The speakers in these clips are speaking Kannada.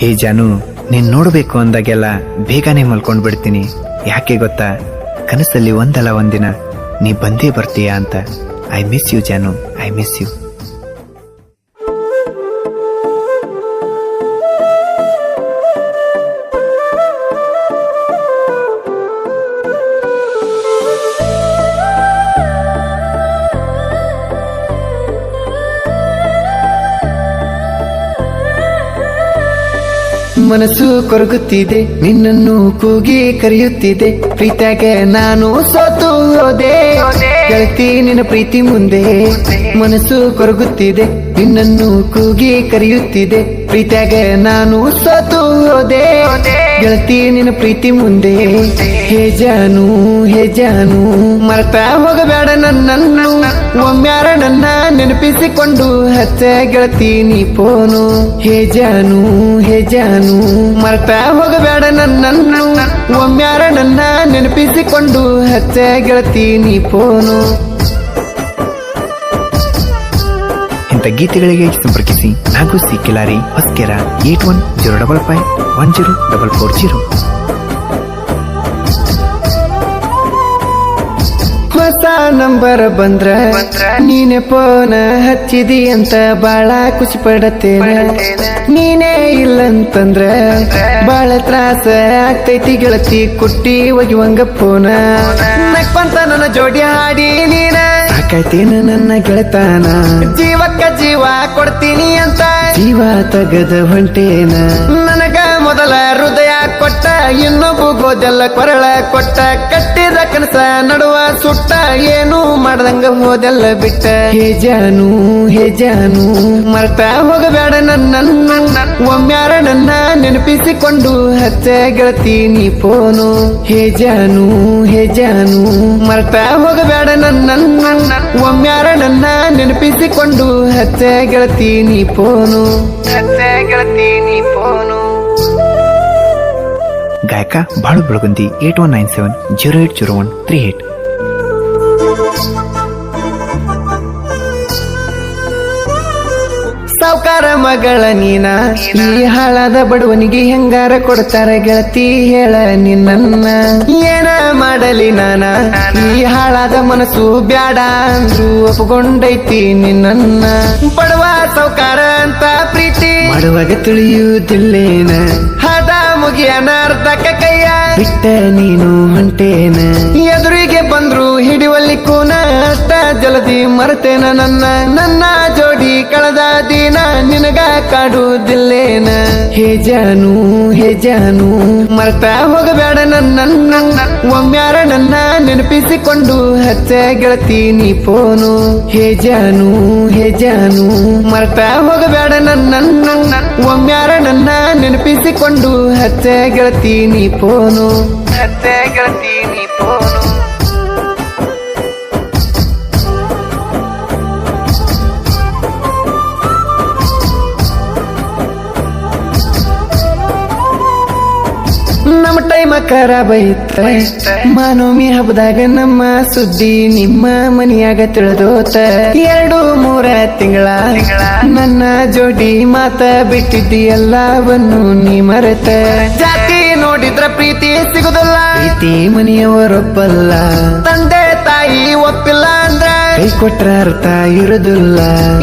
ಹೇ ಜಾನು, ನೀನ್ ನೋಡ್ಬೇಕು ಅಂದಾಗೆಲ್ಲ ಬೇಗನೆ ಮಲ್ಕೊಂಡ್ ಬಿಡ್ತೀನಿ. ಯಾಕೆ ಗೊತ್ತಾ? ಕನಸಲ್ಲಿ ಒಂದಲ್ಲ ಒಂದಿನ, ನೀ ಬಂದೇ ಬರ್ತೀಯಾ ಅಂತ. ಐ ಮಿಸ್ ಯು ಜಾನು. ಐ ಮಿಸ್ ಯು ಮನಸ್ಸು ಕೊರಗುತ್ತಿದೆ, ನಿನ್ನನ್ನು ಕೂಗಿ ಕರೆಯುತ್ತಿದೆ. ಪ್ರೀತ್ಯಾಗ ನಾನು ಸೋತು ಹೋದೆ. ಗೆಳತಿ, ನಿನ್ನ ಪ್ರೀತಿ ಮುಂದೆ. ಮನಸ್ಸು ಕೊರಗುತ್ತಿದೆ, ನಿನ್ನನ್ನು ಕೂಗಿ ಕರೆಯುತ್ತಿದೆ. ಪ್ರೀತ್ಯಾಗ ನಾನು ಸೋತು ಗೆಳತಿ, ನಿನ್ನ ಪ್ರೀತಿ ಮುಂದೆ. ಹೇ ಜಾನು ಹೇ ಜಾನು, ಮರ್ತಾ ಹೋಗಬೇಡ ನನ್ನನ್ನು. ಒಮ್ಮ್ಯಾರ ನನ್ನ ನೆನಪಿಸಿಕೊಂಡು ಹಚ್ಚ ಗೆಳತಿ ನೀ ಪೋನು. ಹೇ ಜಾನು ಹೇ ಜಾನು, ಮರ್ತಾ ಹೋಗಬೇಡ ನನ್ನನ್ನು. ಒಮ್ಮ್ಯಾರ ನನ್ನ ನೆನಪಿಸಿಕೊಂಡು ಹಚ್ಚ ಗೆಳತಿ ನೀ ಪೋನು. ಇಂಥ ಗೀತೆಗಳಿಗೆ ಸಂಪರ್ಕಿಸಿ. Nagu C Kilari Hoskera, eight one, zero double five. One zero double four zero. ಹೊಸ ನಂಬರ್ ಬಂದ್ರ ನೀನೆ ಫೋನ್ ಹಚ್ಚಿದಿ ಅಂತ ಬಾಳ ಖುಷಿ ಪಡತ್ತೇನೆ. ನೀನೇ ಇಲ್ಲಂತಂದ್ರ ಬಾಳ ತ್ರಾಸ ಆಗ್ತೈತಿ ಗೆಳತಿ ಕುಟ್ಟಿ ಒಗಿವಂಗ ಫೋನ. ನಕ್ಕಂತ ನನ್ನ ಜೋಡಿ ಹಾಡಿ ನೀನ. ಸಾಕಾಯ್ತೇನ ನನ್ನ ಗೆಳತಾನ. ಜೀವಕ್ಕ ಜೀವ ಕೊಡ್ತೀನಿ ಅಂತ. ಜೀವ ತಗದ ಹೊಂಟೇನ ಮೊದಲ ಹೃದಯ ಕೊಟ್ಟ ಇನ್ನೊಬ್ಬ ಗೋದೆಲ್ಲ ಕೊರಳ ಕೊಟ್ಟ. ಕಟ್ಟಿದ ಕನಸ, ನಡುವ ಸುಟ್ಟ, ಏನು ಮಾಡ್ದಂಗ ಹೋದೆಲ್ಲ ಬಿಟ್ಟ. ಹೇ ಜಾನು ಹೇ ಜಾನು, ಮರ್ತ ಹೋಗಬೇಡ ನನ್ನ ಒಮ್ಮ್ಯಾರ ನನ್ನ ನೆನಪಿಸಿಕೊಂಡು ಹಚ್ಚ ಗೆಳತಿ ನೀ ಫೋನು. ಹೇ ಜಾನು ಹೇ ಜಾನು, ಮರ್ತ ಹೋಗಬೇಡ ನನ್ನ ಒಮ್ಮ್ಯಾರ ನನ್ನ ನೆನಪಿಸಿಕೊಂಡು ಹಚ್ಚ ಗೆಳತಿ ಫೋನು. ಹಚ್ಚ ಗೆಳತಿ ನೀ ಗಾಯಕ Balu Belagundi eight one nine seven zero eight zero one three eight. ಸಾವುಕಾರ ಮಗಳ ನೀನ ಈ ಹಾಳಾದ ಬಡವನಿಗೆ ಹೆಂಗಾರ ಕೊಡ್ತಾರ ಗೆಳತಿ ಹೇಳ ನಿನ್ನ ಏನ ಮಾಡಲಿ ನಾನ ಈ ಹಾಳಾದ ಮನಸ್ಸು ಬ್ಯಾಡ ಅಂದ್ರು ಒಪ್ಕೊಂಡೈತಿ ನಿನ್ನ ಬಡವ ಸಾವುಕಾರ ಅಂತ ಪ್ರೀತಿ ಮಾಡುವಾಗ ತಿಳಿಯುವುದಿಲ್ಲೇನ? ಹದ ಮುಗಿಯನ ಅರ್ಧಕ್ಕ ಕೈಯ. ಬಿಟ್ಟ ನೀನು ಹೊಂಟೇನ? ಎದುರಿಗೆ ಬಂದ್ರು ಹಿಡಿವಲ್ಲಿ ಕೂನ ಅಷ್ಟ ಜಲದಿ ಮರೆತೇನ ನನ್ನ ನನ್ನ ಜೋಡಿ ಕಳೆದ ದಿನ ನಿನಗ ಕಾಡುವುದಿಲ್ಲೇನ ಹೇ ಜಾನು ಹೇ ಜಾನು, ಮರ್ತ ಹೋಗಬೇಡ ನನ್ನ ಒಮ್ಮ್ಯಾರ ನನ್ನ ನೆನಪಿಸಿಕೊಂಡು ಹಚ್ಚ ಗೆಳತಿ ನೀ ಫೋನು ಹೇ ಜಾನು ಹೇ ಜಾನು, ಮರ್ತ ಹೋಗಬೇಡ ನನ್ನ ಒಮ್ಮ್ಯಾರ ನನ್ನ ನೆನಪಿಸಿಕೊಂಡು ಹಚ್ಚ ಗೆಳತಿ ನೀ ಫೋನು ಹಚ್ಚ ಗೆಳತಿ ಖರಾಬ್ ಐತ ಮಾನವಮಿ ಹಬ್ಬದಾಗ ನಮ್ಮ ಸುದ್ದಿ ನಿಮ್ಮ ಮನಿಯಾಗ ತಿಳಿದೋತ. ಎರಡು ಮೂರ ತಿಂಗಳ ನನ್ನ ಜೋಡಿ ಮಾತ ಬಿಟ್ಟಿದ್ದಿ ಎಲ್ಲವನ್ನು ನೀ ಮರೆತ. ಜಾತಿ ನೋಡಿದ್ರ ಪ್ರೀತಿ ಸಿಗುದಿಲ್ಲ. ಪ್ರೀತಿ ಮನೆಯವರೊಪ್ಪಲ್ಲ. ತಂದೆ ತಾಯಿ ಒಪ್ಪಿಲ್ಲ ಅಂದ್ರ ಕೈ ಕೊಟ್ರ ಅರ್ಥ ಇರುದಿಲ್ಲ.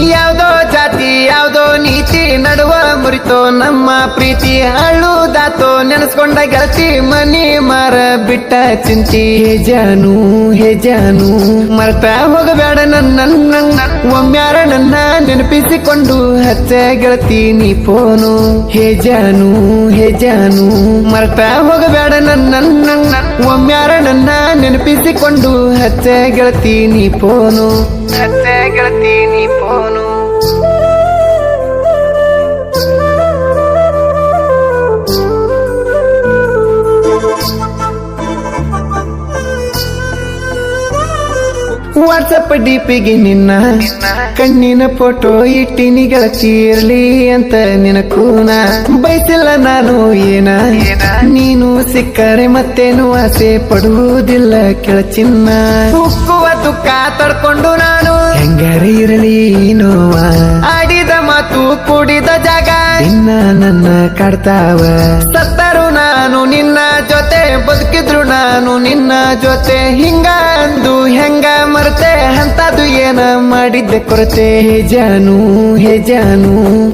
ಯಾವ್ದೋ ಜಾತಿ ಯಾವ್ದೋ ನೀತಿ ನಡುವ ಮುರಿತೋ ನಮ್ಮ ಪ್ರೀತಿ ಅಳುದಾತೋ ನೆನೆಸ್ಕೊಂಡ ಗೆಳತಿ ಮನಿ ಮಾರ ಬಿಟ್ಟ ಚಿಂತಿ. ಹೆಜಾನು ಹೆಜಾನು ಮರ್ತ ಹೋಗಬೇಡ ನನ್ನ ಒಮ್ಮ್ಯಾರ ನನ್ನ ನೆನಪಿಸಿಕೊಂಡು ಹಚ್ಚ ಗೆಳತಿ ನೀ ಫೋನು ಹೆಜಾನು ಹೆಜಾನು ಮರ್ತ ಹೋಗಬೇಡ ನನ್ನ ಒಮ್ಮ್ಯಾರ ನನ್ನ ನೆನಪಿಸಿಕೊಂಡು ಹಚ್ಚ ಗೆಳತಿ ನೀ ಫೋನು ಹಚ್ಚ ಗೆಳತಿ ನೀ ಫೋನು ವಾಟ್ಸಪ್ ಡಿಪಿಗೆ ನಿನ್ನ ಕಣ್ಣಿನ ಫೋಟೋ ಇಟ್ಟಿನಿ ಗಳಚಿರ್ಲಿ ಅಂತ ನಿನ ಕೂನ ಬೈತಿಲ್ಲ ನಾನು ಏನ? ನೀನು ಸಿಕ್ಕರೆ ಮತ್ತೇನು ಆಸೆ ಪಡುವುದಿಲ್ಲ ಕೆಳಚಿನ್ನ. ಉಕ್ಕುವ ತುಕ್ಕ ತಡ್ಕೊಂಡು ನಾನು ಹೆಂಗರೆ ಇರಲಿ ನೋವ? ಆಡಿದ ಮಾತು ಕೂಡಿದ ಜಾಗ ನಿನ್ನ ನನ್ನ ಕಡ್ತಾವ. ಸತ್ತರು ನಾನು ನಿನ್ನ ಜೊತೆ, ಬದುಕಿದ್ರು ನಾನು ನಿನ್ನ ಜೊತೆ, ಹಿಂಗ ಅಂದು ಹೆಂಗ ಮರತೆ ಅಂತದು ಏನ ಮಾಡಿದ್ದೆ ಕೊರತೆ? ಹೇ ಜಾನು ಹೇ ಜಾನು,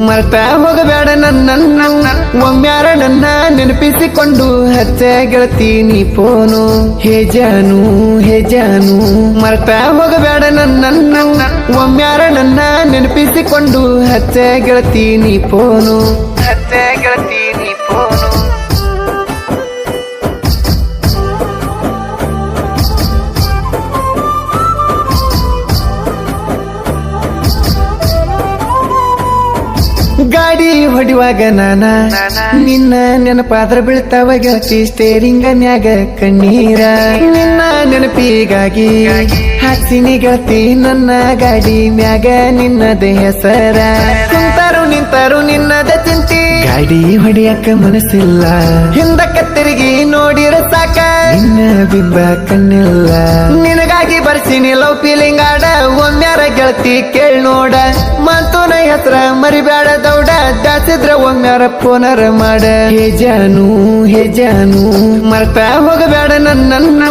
ಮರ್ತ ಹೋಗಬೇಡ ನನ್ನ ಒಮ್ಮ್ಯಾರ ನನ್ನ ನೆನಪಿಸಿಕೊಂಡು ಹಚ್ಚ ಗೆಳತೀನಿ ನೀ ಫೋನು ಹೇ ಜಾನು ಹೇ ಜಾನು, ಮರ್ತ ಹೋಗಬೇಡ ನನ್ನ ಒಮ್ಮ್ಯಾರ ನನ್ನ ನೆನಪಿಸಿಕೊಂಡು ಹಚ್ಚ ಗೆಳತೀನಿ ನೀ ಫೋನು ಹಚ್ಚ ಗೆಳತಿ ಹೊಡಿವಾಗ ನಾನ? ನಿನ್ನ ನೆನಪಾದ್ರ ಬೀಳ್ತಾವ ಗೆಳತಿ ಸ್ಟೇರಿಂಗ ನ್ಯಾಗ ಕಣ್ಣೀರ. ನಿನ್ನ ನೆನಪಿಗಾಗಿ ಹಾಕ್ತೀನಿ ಗೆಳತಿ ನನ್ನ ಗಾಡಿ ಮ್ಯಾಗ ನಿನ್ನದ ಹೆಸರ. ನಿಂತಾರು ನಿಂತಾರು ನಿನ್ನದ ಚಿಂತಿ ಹೊಡೆಯಕ್ಕ ಮನಸ್ಸಿಲ್ಲ. ಹಿಂದಕ್ಕೆ ತಿರುಗಿ ನೋಡಿರ ಸಾಕ. ನಿನ್ನ ಬಿಂಬ ಕಣ್ಣಿಲ್ಲ. ನಿನಗಾಗಿ ಬರ್ಸಿನಿ ಲವ್ ಫೀಲಿಂಗ್ ಆಡ. ಒಮ್ಮ್ಯಾರ ಗೆಳತಿ ಕೇಳ್ ನೋಡ. ಮಂತೂನ ಹೆಸರ ಮರಿಬೇಡ ದೌಡ. ಜಾತಿದ್ರ ಒಮ್ಮ್ಯಾರ ಫೋನರ ಮಾಡ. ಹೇ ಜಾನು ಹೇ ಜಾನು. ಮರ್ತ ಹೋಗಬೇಡ ನನ್ನ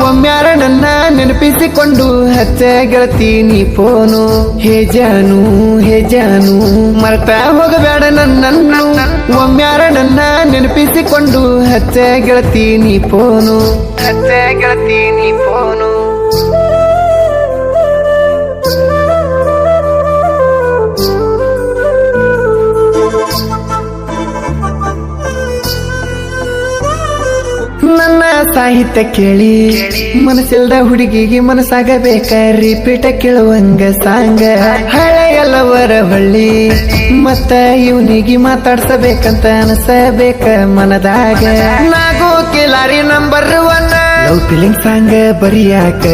ಒಮ್ಮ್ಯಾರ ನನ್ನ ನೆನಪಿಸಿಕೊಂಡು ಹಚ್ಚ ಗೆಳತಿ ನೀ ಫೋನು ಹೇ ಜಾನು ಹೇ ಜಾನು. ಮರ್ತ ಹೋಗಬೇಡ ನನ್ನ ಒಮ್ಮ್ಯಾರ ನನ್ನ ನೆನಪಿಸಿಕೊಂಡು ಹಚ್ಚೆ ಗೆಳತಿ ನೀ ಫೋನು ಹಚ್ಚ ಗೆಳತಿ ನೀ ಫೋನು ಸಾಹಿತ್ಯ ಕೇಳಿ. ಮನಸ್ಸಿಲ್ದ ಹುಡುಗಿಗೆ ಮನಸ್ಸಾಗಬೇಕ ರಿಪೀಟ ಕೇಳುವಂಗ ಸಾಂಗ. ಹಳೆಯಲ್ಲವರ ಹೊಳ್ಳಿ. ಮತ್ತ ಇವನಿಗೆ ಮಾತಾಡ್ಸಬೇಕಂತ ಅನಸಬೇಕ ಮನದಾಗ. Nago Kilari number one love feeling ಸಾಂಗ ಬರಿಯಾಕ.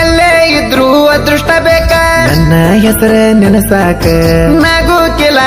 ಎಲ್ಲೇ ಇದ್ರು ಅದೃಷ್ಟ ಬೇಕ. ನನ್ನ ಹೆಸರ ನೆನಸಾಕ. ನಾಗು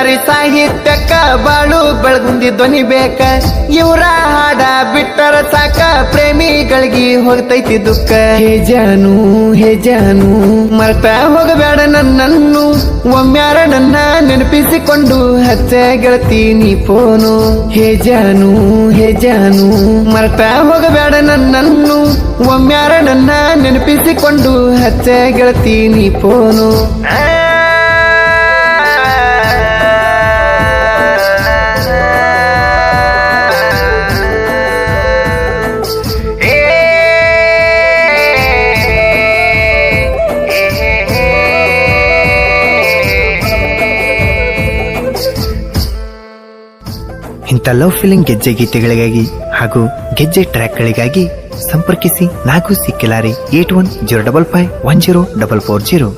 ಸಾಹಿತ್ಯಕ್ಕ ಬಾಳು ಬೆಳಗುಂದಿ ಧ್ವನಿ ಬೇಕ. ಇವರ ಹಾಡ ಬಿಟ್ಟರ ಸಾಕ ಪ್ರೇಮಿಗಳಿಗೆ ಹೋಗ್ತೈತಿ ದುಃಖ. ಹೇ ಜಾನು ಹೇ ಜಾನು ಮರ್ತ ಹೋಗಬೇಡ ನನ್ನನ್ನು. ಒಮ್ಮ್ಯಾರ ನನ್ನ ನೆನಪಿಸಿಕೊಂಡು ಹಚ್ಚ ಗೆಳತೀನಿ ಫೋನು ಹೇ ಜಾನು ಹೇ ಜಾನು ಮರ್ತ ಹೋಗಬೇಡ ನನ್ನನ್ನು. ಒಮ್ಮ್ಯಾರ ನನ್ನ ನೆನಪಿಸಿಕೊಂಡು ಹಚ್ಚ ಗೆಳತೀನಿ ಫೋನು ಇಂಥ ಲವ್ ಫಿಲಿಂಗ್ ಗೆಜ್ಜೆ ಗೀತೆಗಳಿಗಾಗಿ ಹಾಗೂ ಗೆಜ್ಜೆ ಟ್ರ್ಯಾಕ್ಗಳಿಗಾಗಿ ಸಂಪರ್ಕಿಸಿ Nagu ಸಿಕ್ಕಿಲಾರಿ eight one zero double five one zero double four zero